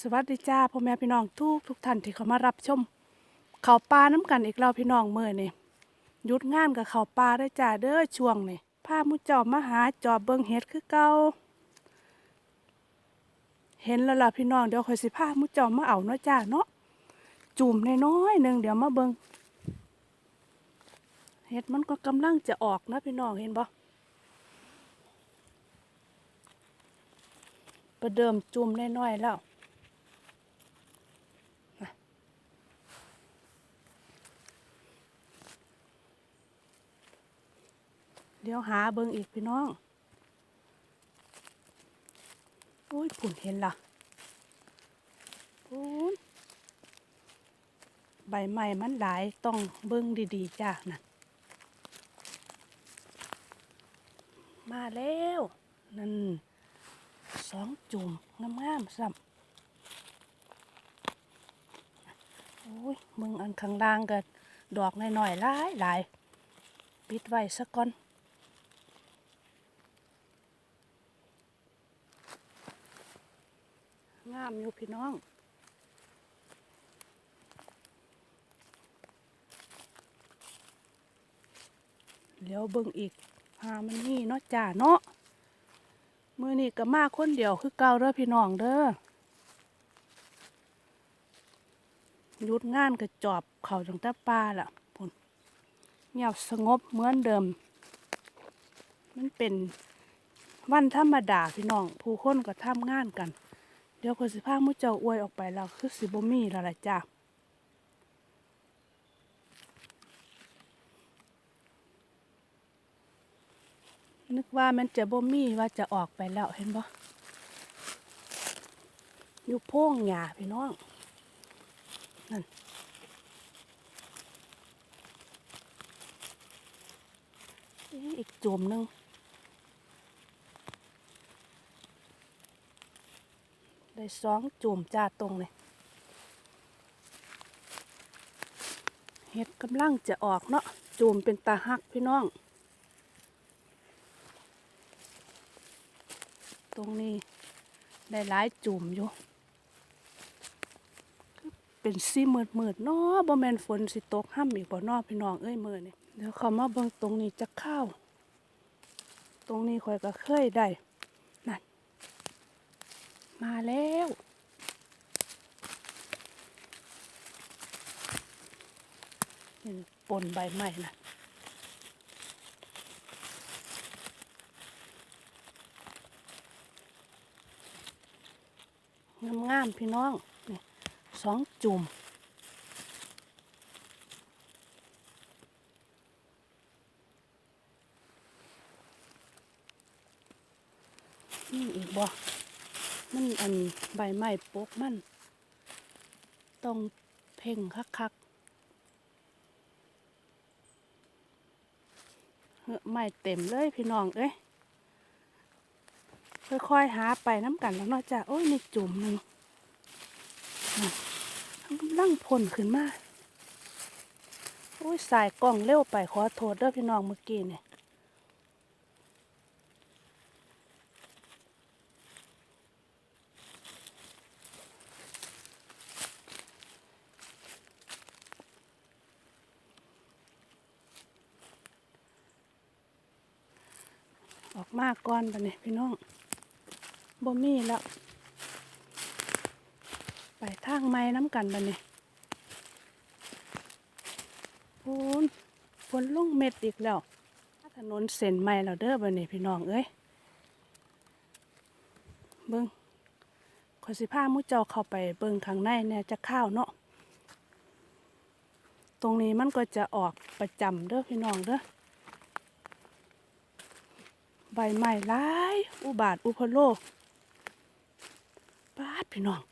สวัสดีจ้าพ่อแม่พี่น้องทุกทุกท่านที่เข้ามารับชมเขาปลาน้ำกันอีกแล้วพี่น้องเมื่อนี่ยุดงานกับเขาปลาได้จ้าเด้อช่วงนี่พามุจ้ามาหาจอบเบิงเห็ดคือเก่าเห็นแล้วล่ะพี่น้องเดี๋ยวคอยสิพามุจ้ามาเอาเนาะจ้าเนาะจุ่มน้อยหนึ่งเดี๋ยวมาเบิงเห็ดมันก็กำลังจะออกนะพี่น้องเห็นบ่ประเดิมจุ่มน้อยๆแล้ว เดี๋ยวหาเบิ่งอีกพี่น้อง โอ้ยผุ่นเห็นละผุ่นใบใหม่มันหลายต้องเบิ่งดีๆจ้านั่นมาแล้วนั่นสองจุ่มงามๆซ้ำโอ้ยมึงอันข้างล่างก็ดอกน้อยๆหลายหลายๆปิดไว้สักก่อน งามอยู่พี่น้อง เดี๋ยวเบิ่งอีกหามันนี่เนาะจ้าเนาะมือนี่ก็มาคนเดียวคือเก่าเด้อพี่น้องเด้อยุดงานก็จอบเขาจังแต่ป่าล่ะพุ่นเงียบสงบเหมือนเดิม มันเป็นวันธรรมดาพี่น้อง ผู้คนก็ทำงานกัน เดี๋ยวคนสิพามุเจ้าอวยออกไปแล้วคือสิบ่มีแล้วล่ะจ้านึกว่ามันจะบ่มีว่าจะออกไปแล้วเห็นบ่อยู่โพ่งหญ้าพี่น้อง นั่นเอ๊ะอีกจุ่มหนึง ได้สองจุ่มจ้าตรงเลยเห็ดกำลังจะออกเนาะจุ่มเป็นตาหักพี่น้อง ตรงนี้ได้หลายจุ่มอยู่ เป็นสีมืดมืดๆเนาะบ่แมนฝนสิตกห้ำอีกบ่นอพี่น้องเอ้ยมือนี่เดี๋ยวเขามาเบิ่งตรงนี้จะเข้าตรงนี้ข่อยก็เคยได้ มาแล้วเห็นปนใบไม้นะงามๆพี่น้อง นี่สองจุ่มนี่อีกบ่ มันอันใบไม้ปกมัน ต้องเพ่งคักๆเฮ้อไม้เต็มเลยพี่น้องเอ้ยค่อยๆหาไปน้ำกันแล้วเนาะจ้ะโอ้ยนี่จุ่มหนึ่งนั่นมันกำลังพ่นขึ้นมา โอ้ยสายกล้องเร็วไปขอโทษเด้อพี่น้องเมื่อกี้เนี่ย มากก่อนบัดนี้พี่น้องบ่มีแล้ว ไปทางไม้น้ำกันบัดนี้ฝนฝนลงเม็ดอีกแล้ว ถนนเส้นใหม่แล้วเด้อบัดนี้พี่น้องเอ้ยเบิ่งขอสิพามุเจ้าเข้าไปเบิ่งข้างในเนี่ยจะข้าวเนาะ ตรงนี้มันก็จะออกประจำเด้อพี่น้องเด้อ ใบใหม่หลาย อุบาทอุพโลปาดพี่น้อง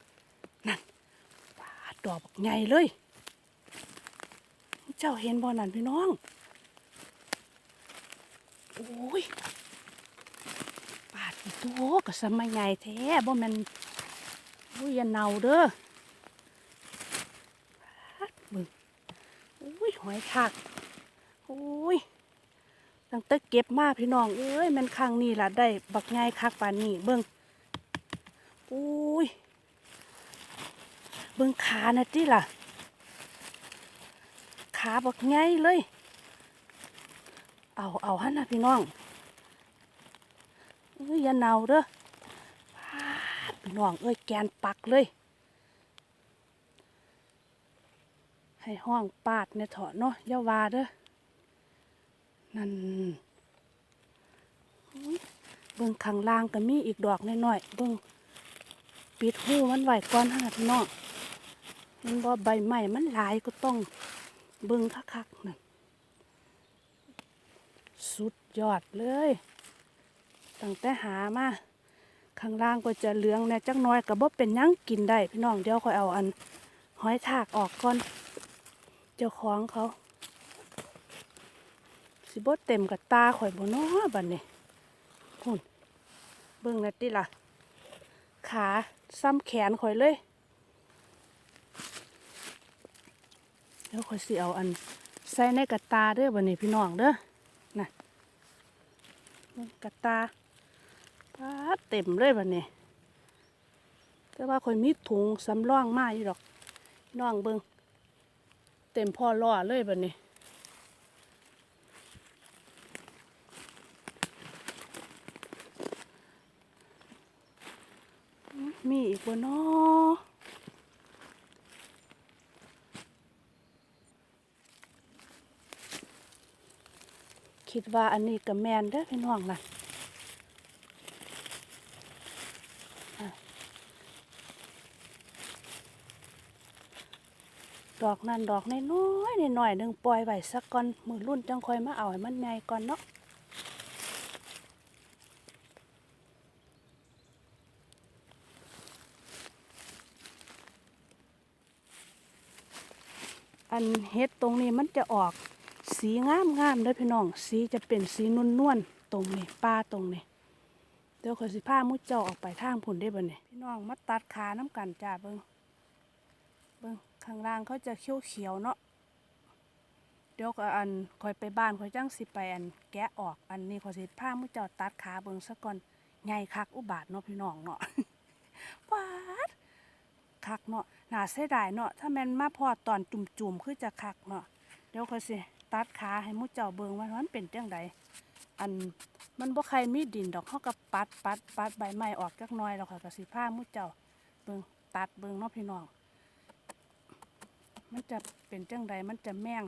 นั่นปาดดอกบักใหญ่เลย เจ้าเห็นบ่นั่นพี่น้อง โอ้ยปาดอีโตก็สมัยใหญ่แท้บ่แมันอุ้ยอย่าเน่าเด้อปาดมึงอุ้ยหอยคักโอ้ย ตั้งแต่เก็บมาพี่น้อง เอ้ยมันครั้งนี้ล่ะได้ บักง่ายคักปานนี้เบิ่งอุ้ย เบิ่งขานะติล่ะ ขาบักไงเลย เอาเอาหันะพี่น้องเอ้ยอย่าเนาเด้อพี่น้องเอ้ยแกนปักเลย ให้ห้องปาดเนี่ยเถาะเนาะอย่าวาเด้อ นั่นเบิ่งข้างล่างก็มีอีกดอกน้อยๆเบิ่งปิดหูมันไว้ก่อนหาพี่น้องมันบ่ใบใหม่มันหลายก็ต้องเบิ่งคักๆนั่นสุดยอดเลยตั้งแต่หามาข้างล่างก็จะเหลืองแน่จักน้อยก็บ่เป็นยังกินได้พี่น้องเดี๋ยวค่อยเอาอัน หอยทากออกก่อน เจ้าของเขา สิบ่เต็มกับตาข่อยบ่นาะบัดนี้หุ่นเบิ่งนั่นติล่ะ ขาซ้ำแขนข่อยเลยเดี๋ยวข่อยสิเอาอันใส่ในกระตาเด้อบัดนี้พี่น้องเด้อน่ะกระตาปาเต็มเลยบัดนี้แต่ว่าข่อยมีถุงสำรองมาอยู่ดอก น้องเบิ่งเต็มพ่อล่อเลยบัดนี้ มีอีกบ่นาะคิดว่าอันนี้กับแมนเด้อพี่น้องล่ะดอกนั่นดอกน้อยๆน้อยหนึ่งปล่อยไว้สักก่อนมือรุ่นจังคอยมาเอาให้มันใหญ่ก่อนเนาะ อันเฮ็ดตรงนี้มันจะออกสีงามงามๆเด้อพี่น้อง สีจะเป็นสีนุ่นนวลๆตรงนี้ป้าตรงนี้เดี๋ยวขอยสิพามุดเจ้าออกไปทางพุ่นได้บ่เนี่ยพี่น้องมาตัดขาน้ำกันจ้าเบิ่งเบิ่งข้างล่างเขาจะเขียวเขียวๆเนาะเดี๋ยวก็อันคอยไปบ้านคอยจังสิไปอันแกะออกอันนี้ขอยสิพามุดเจ้าตัดขาเบิ่งซะก่อนใหญ่คักอุบาทเนาะพี่น้องเนาะปาด คักเนาะหนาเสียดายเนาะถ้าแม่นมาพอตอนจุ่มๆคือจะคักเนาะเดี๋ยวค่อยสิตัดขาให้มูเจ้าเบิงว่ามันเป็นจังไดอันมันบ่ใครมีดินดอกเฮาก็ปัดปัดปัดใบไม้ออกจักหน่อยแล้วค่ะก็สิพามูเจ้าเบิงตัดเบิงเนาะพี่น้องมันจะเป็นจังไดมันจะแม่ง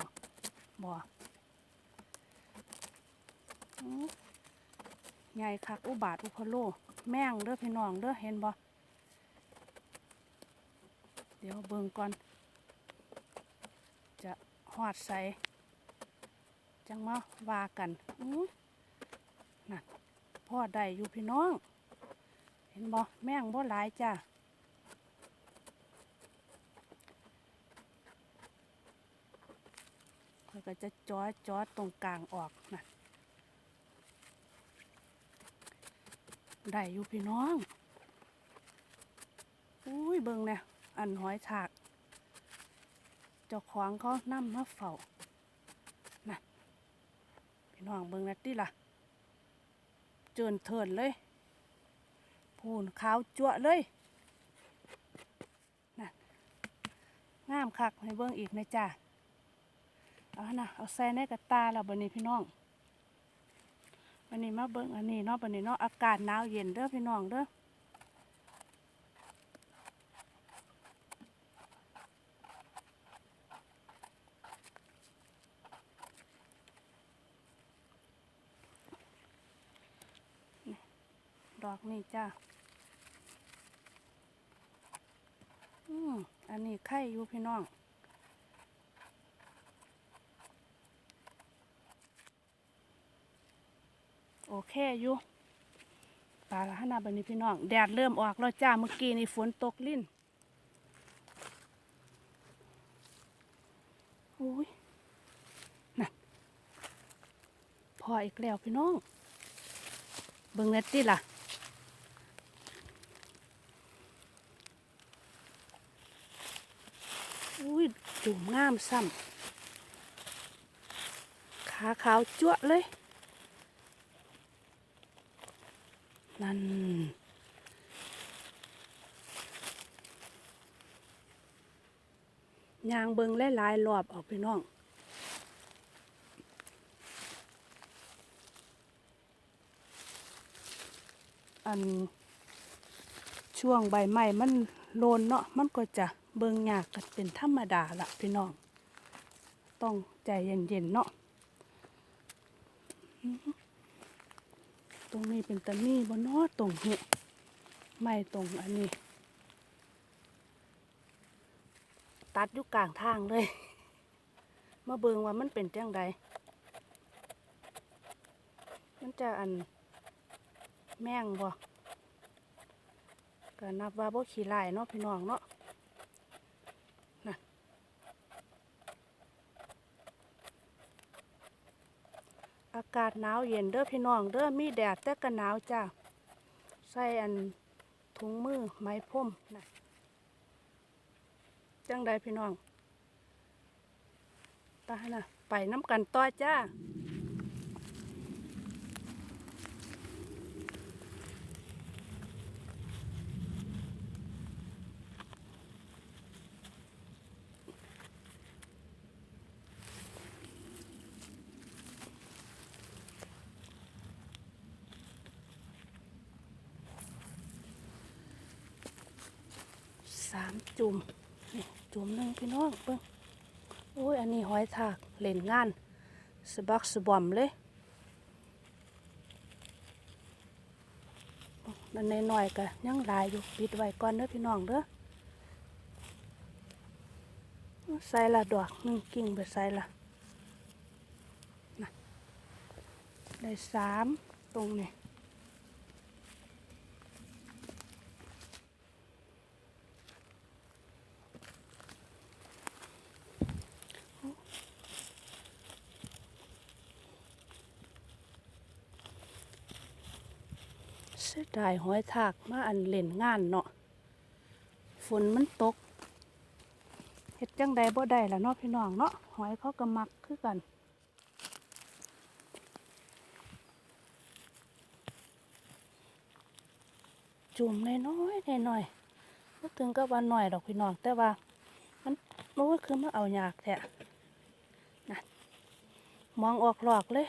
บ่ใหญ่คักอุบาทอุพโล แม่งเด้อพี่น้องเด้อเห็นบ่ เดี๋ยวเบิ่งก่อน จะหอดใส่จังมาว่ากันอื้อนั่นพ่อได้อยู่พี่น้อง เห็นบ่แม่งบ่หลายจ้าข้อยก็จะจอจอตรงกลางออกนะได้อยู่พี่น้อง อุ้ยเบิ่งเนี่ย อันหอยถาก เจ้าของเขานำมมาเฝ้าน่ะพี่น้องเบิ่งนะติล่ะ เจินเทินเลย พูนขาวจั่วเลยน่ะงามคักให้เบิ่งอีกนะจ้าเอานะเอาใส่ในกระตาแล้วบันนี้พี่น้องวันนี้มาเบิ่งอันนี้เนาะบันนี้เนาะอากาศหนาวเย็นเด้อพี่น้องเด้อ ดอกนี่จ้าอืมอันนี้ไข่อยู่พี่น้อง โอเคอยู่ปลาละหนาบันนี้พี่น้อง แดดเริ่มออกแล้วจ้า เมื่อกี้นี่ฝนตกลิ่นโอ้ยน่ะพออีกแล้วพี่น้อง เบิ่งเน็ตติล่ะ อุ้ ยจุ่มงามซ้ำขาขาวจั่วเลย นั่นยางเบิงหลายๆรอบออกพี่น้องอันช่วงใบไม้มัน โลนเนาะมันก็จะเบิงยากกันเป็นธรรมดาละพี่น้อง ต้องใจเย็นๆเนาะตรงนี้เป็นตะมีบนนอตรงนี้ไม่ตรงอันนี้ ตัดอยู่กลางทางเลย มาเบิงว่ามันเป็นจังใดมันจะอันแม่งบ่ ก็นับว่าบ่ขี้ลายเนาะพี่น้องเนาะน่ะอากาศหนาวเย็นเด้อพี่น้องเด้อมีแดดแต่ก็หนาวจ้าใส่อันถุงมือไม้พรมน่ะจังใดพี่น้องตาน่ะไปน้ำกันต่อจ้า สามจุ่มนี่จุ่ม หนึ่งพี่น้องเบิ่งโอ้ย อันนี้หอยทากเล่นงานสบักสบอมเลยนั่นใน้อยก็ยังหลายอยู่ปิดไว้ก่อนเด้อพี่น้องเด้อใส่ละดอกหนึ่งกิ่งไปใส่ละน่ะได้สามตรงนี้ สียดายหอยทากมาอันเล่นงานเนาะฝนมันตกเฮ็ดจังใดบ่ได้ละเนาะพี่น้องเนาะหอยเขาก็มักคือกัน จุ่มน้อยๆน้อยๆบ่ถึงกับว่าน้อยดอกพี่น้องแต่ว่า มันโอ้ยคือมาเอาอยากแท้นะมองออกหลอกเลย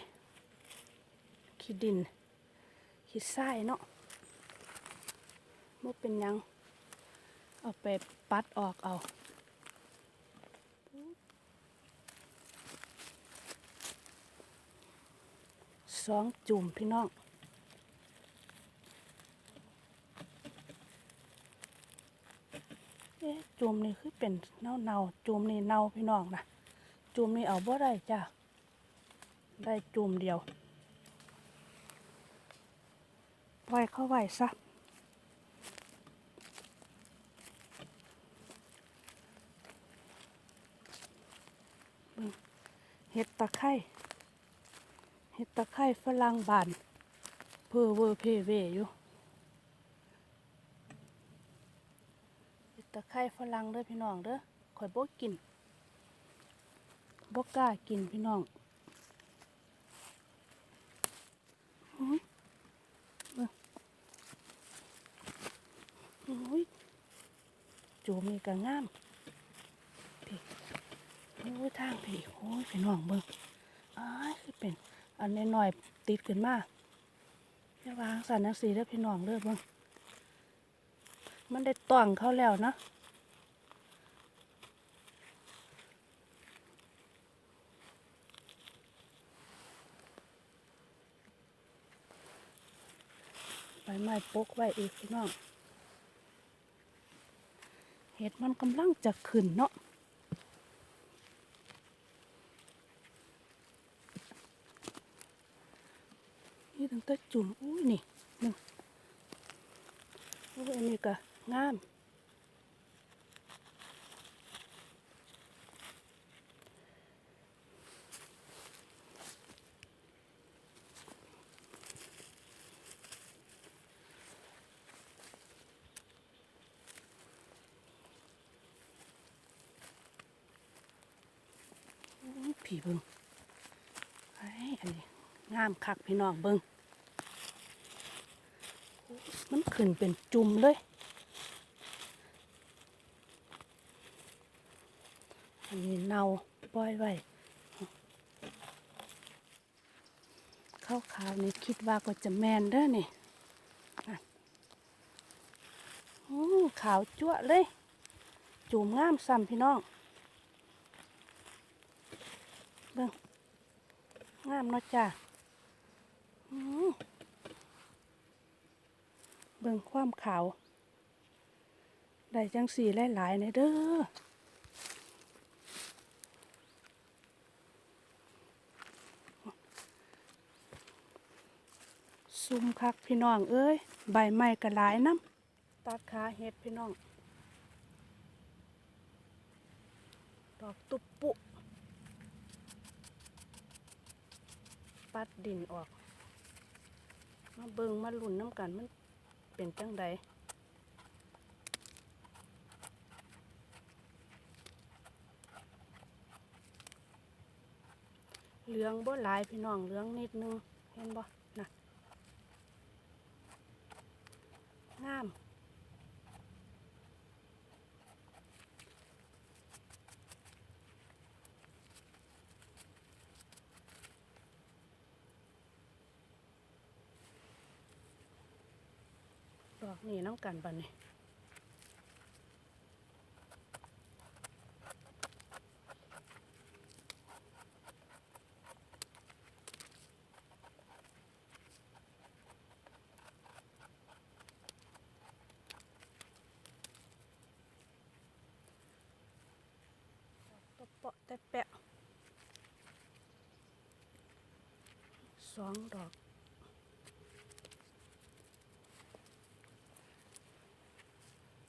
ขี้ดิน ขี้ไส้เนาะ บ่เป็นยัง เอาไปปัดออกเอาสองจุ่มพี่น้องเอ๊ะจุ่มนี่คือเป็นเน่าเน่าจุ่มนี่เน่าพี่น้องนะจุ่มนี่เอาบ่ได้จ้ะได้จุ่มเดียวปล่อยเข้าไว้ซะเบิ่ง เห็ดตะไคร้เห็ดตะไคร้ฝรั่งบานเพอเวอร์เพเวอยู่เห็ดตะไคร้ฝรั่งเด้อพี่น้องเด้อข่อยบ่กินบ่กล้ากินพี่น้องอุ๊ยโอ้ยจูมีกระงาม โอ้ยทางพี่โอ้ยพี่น้องเบิ่งอ้ายคือเป็น อันน้อยๆติดขึ้นมาอย่าวางสันนักสีแล้วพี่น้องเด้อเบิ่งมันได้ต่องเขาแล้วนะใบไม้ปกไว้อีกพี่น้อง เห็ดมันกำลังจะขึ้นเนาะ ตั้งแต่จุ่มอุ้ยนี่หนึ่งโอ้ยอันนี้ก็งามผีเบิงไอ้อันนี้งามคักพี่น้องเบิงโอ้ยมัน ขึ้นเป็นจุ่มเลย อันนี้เน่าปล่อยไว้ข้าวขาวนี่คิดว่าก็จะแมนเด้อนี่อะอู้ขาวจั่วเลยจูมงามซ้ำพี่น้องเบิ่งงามเนาะจ้าอือ เบิ่งความขาว ได้จังสีหลายๆในเด้อซุ่มคักพี่น้องเอ้ย ใบไม้ก็หลายน้ำตัดขาเห็ดพี่น้อง ดอกตุบปุ ปัดดินออก มาเบิงมาหลุ่นน้ำกันมัน เป็นจังใดเหลืองบ่หลายพี่น้องเหลืองนิดนึง เห็นบ่นะงาม ดอกนี่น้ำกันปะนี่ตะเปาะแต่แปะสองดอก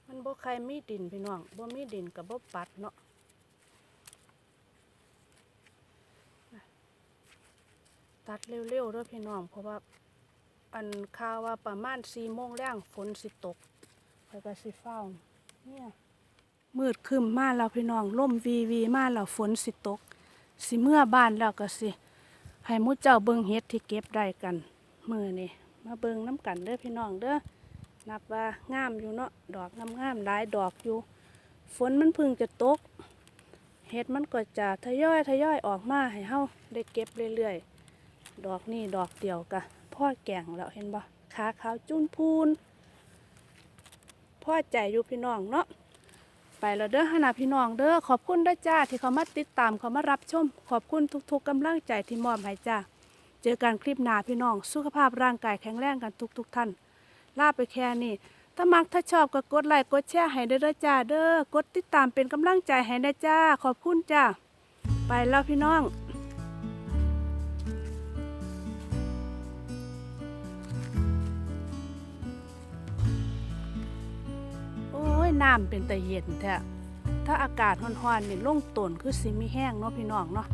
มันบ่ ใครมีดินพี่น้องบ่มีดินกับบ่ปัดเนาะตัดเร็วๆเด้อพี่น้อง เพราะว่าอันข่าวว่าประมาณสี่โมงแรงฝนสิตกแล้วก็สิฟ้าเนี่ยมืดครึมมาแล้วพี่น้องล่มวีวีมาแล้วฝนสิตก สิเมื่อบ้านแล้วก็สิให้มุดเจ้าเบิงเฮ็ดที่เก็บได้กันมือนี่มาเบิงน้ำกันเด้อพี่น้องเด้อ นับว่างามอยู่เนาะดอกงามงามหลายดอกอยู่ ฝนมันพึ่งจะตกเห็ดมันก็จะทยอยทยอยออกมาให้เฮาได้เก็บเรื่อยๆ ดอกนี่ดอกเดียวกะพ่อแก่งแล้วเห็นบ่ขาขาวจุ้นพูนพ่อใจอยู่พี่น้องเนาะไปแล้วเด้อหนาพี่น้องเด้อขอบคุณด้วยจ้าที่เขามาติดตามเขามารับชม ขอบคุณทุกๆกำลังใจที่มอบให้จ้าเจอกันคลิปหน้าพี่น้อง สุขภาพร่างกายแข็งแรงกันทุกๆท่าน ลาไปแค่นี้ ถ้ามักถ้าชอบก็กดไลค์กดแชร์ให้เด้อจ้าเด้อกดติดตามเป็นกำลังใจให้ได้จ้า ขอบคุณจ้า ไปแล้วพี่น้องโอ้ยน้ำเป็นแต่เย็นแท้ถ้าอากาศร้อนๆนี่ลงตนคือสิมีแห้งเนาะพี่น้องเนาะ